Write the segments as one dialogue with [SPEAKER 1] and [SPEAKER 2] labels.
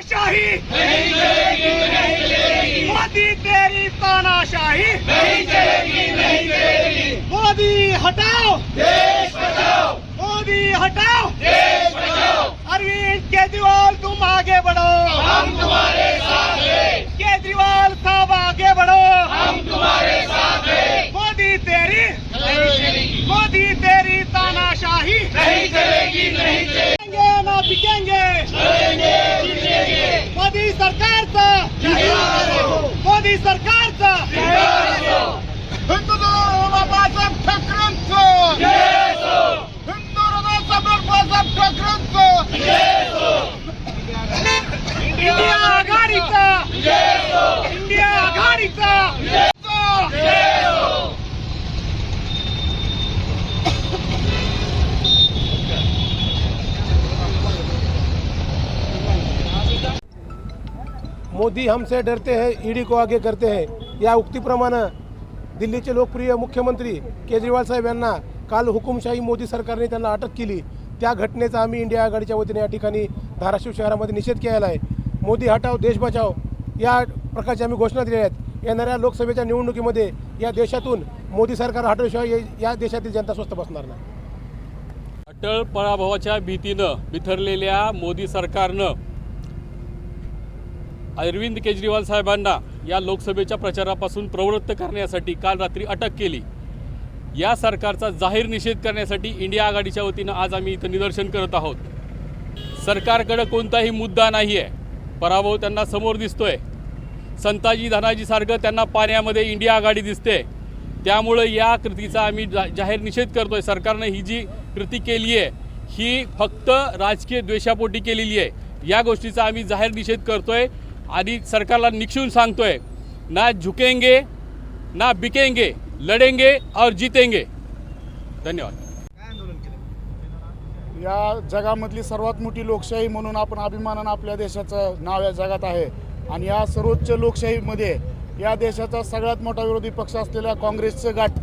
[SPEAKER 1] तानाशाही। मोदी तेरी तानाशाही। मोदी हटाओ। मोदी हटाओ। अरविंद केजरीवाल तुम आगे बढ़ो। हम तुम्हारे साथ हैं केजरीवाल साहब आगे बढ़ो। हम तुम्हारे साथ हैं मोदी तेरी। मोदी तेरी तानाशाही। नहीं चलेगी नहीं चलेंगे। ना बिकेंगे मोदी
[SPEAKER 2] हमसे डरते हैं ईडी को आगे करते हैं। या उक्तीप्रमाणे दिल्लीचे लोकप्रिय मुख्यमंत्री केजरीवाल साहेब यांना काल हुकुमशाही मोदी सरकारने त्यांना अटक केली. त्या घटनेचा आम्ही इंडिया आघाडीच्या वतीने या ठिकाणी धाराशिव शहरामध्ये निषेध केलेला आहे. मोदी हटाव देश बचाव या प्रकारची आम्ही घोषणा दिल्या आहेत. येणाऱ्या लोकसभेच्या निवडणुकीमध्ये या देशातून मोदी सरकार हटवशिवाय या- या देशातील जनता स्वस्त बसणार नाही.
[SPEAKER 3] अटळ पराभवाच्या भीतीनं बिथरलेल्या मोदी सरकारनं अरविंद केजरीवाल साहेबांना या लोकसभेच्या प्रचारापासून प्रवृत्त करण्यासाठी काल रात्री अटक केली. या सरकारचा जाहीर निषेध करण्यासाठी इंडिया आघाडीच्या वतीनं आज आम्ही इथं निदर्शन करत आहोत. सरकारकडं कोणताही मुद्दा नाही आहे पराभव त्यांना समोर दिसतोय. संताजी धनाजीसारखं त्यांना पाण्यामध्ये इंडिया आघाडी दिसते. त्यामुळं या कृतीचा आम्ही जा जाहीर निषेध करतोय. सरकारनं ही जी कृती केली आहे ही फक्त राजकीय द्वेषापोटी केलेली आहे या गोष्टीचा आम्ही जाहीर निषेध करतोय. आणि सरकारला निक्षून सांगतोय ना झुकेंगे ना बिकेंगे लढेंगे और जीतेंगे. धन्यवाद.
[SPEAKER 4] या जगामधली सर्वात मोठी लोकशाही म्हणून आपण अभिमानानं आपल्या देशाचं नाव या जगात आहे. आणि या सर्वोच्च लोकशाहीमध्ये या देशाचा सगळ्यात मोठा विरोधी पक्ष असलेल्या काँग्रेसचे गाठ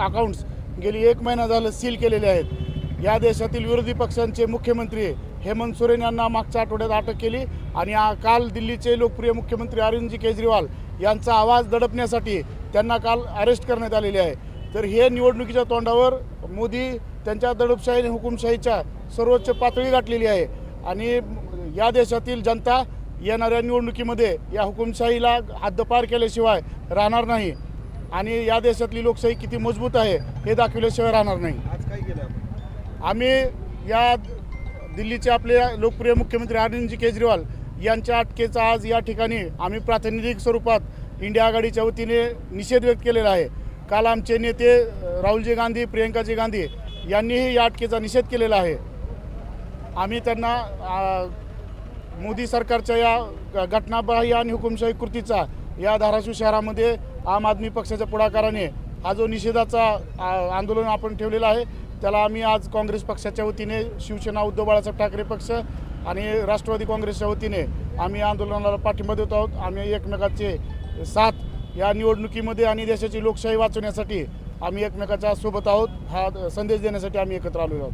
[SPEAKER 4] अकाउंट्स गेली एक महिना झालं सील केलेले आहेत. या देशातील विरोधी पक्षांचे मुख्यमंत्री हेमंत सोरेन यांना मागच्या आठवड्यात अटक केली आणि काल दिल्लीचे लोकप्रिय मुख्यमंत्री अरविंदजी केजरीवाल यांचा आवाज दडपण्यासाठी त्यांना काल अरेस्ट करण्यात आलेले आहे. तर हे निवडणुकीच्या तोंडावर मोदी त्यांच्या दडपशाही आणि हुकुमशाहीच्या सर्वोच्च पातळी गाठलेली आहे. आणि या देशातील जनता येणाऱ्या निवडणुकीमध्ये या हुकुमशाहीला हद्दपार केल्याशिवाय राहणार नाही. आणि या देशातली लोकशाही किती मजबूत आहे हे दाखवल्याशिवाय राहणार नाही. आम्ही या दिल्लीचे आपले लोकप्रिय मुख्यमंत्री अरविंदजी केजरीवाल यांच्या अटकेचा आज या ठिकाणी आम्ही प्रातिनिधिक स्वरूपात इंडिया आघाडीच्या वतीने निषेध व्यक्त केलेला आहे. काल आमचे नेते राहुलजी गांधी प्रियंकाजी गांधी यांनीही या अटकेचा निषेध केलेला आहे. आम्ही त्यांना मोदी सरकारच्या या घटनाबाह्य आणि हुकुमशाही कृतीचा या धाराशिव शहरामध्ये आम आदमी पक्षाच्या पुढाकाराने हा जो निषेधाचा आ, आंदोलन आपण ठेवलेला आहे त्याला आम्ही आज काँग्रेस पक्षाच्या वतीने शिवसेना उद्धव बाळासाहेब ठाकरे पक्ष आणि राष्ट्रवादी काँग्रेसच्या वतीने आम्ही आंदोलनाला पाठिंबा देत आहोत. आम्ही एकमेकाचे साथ या निवडणुकीमध्ये आणि देशाची लोकशाही वाचवण्यासाठी आम्ही एकमेकाच्या सोबत आहोत. हा संदेश देण्यासाठी आम्ही एकत्र आलो आहोत.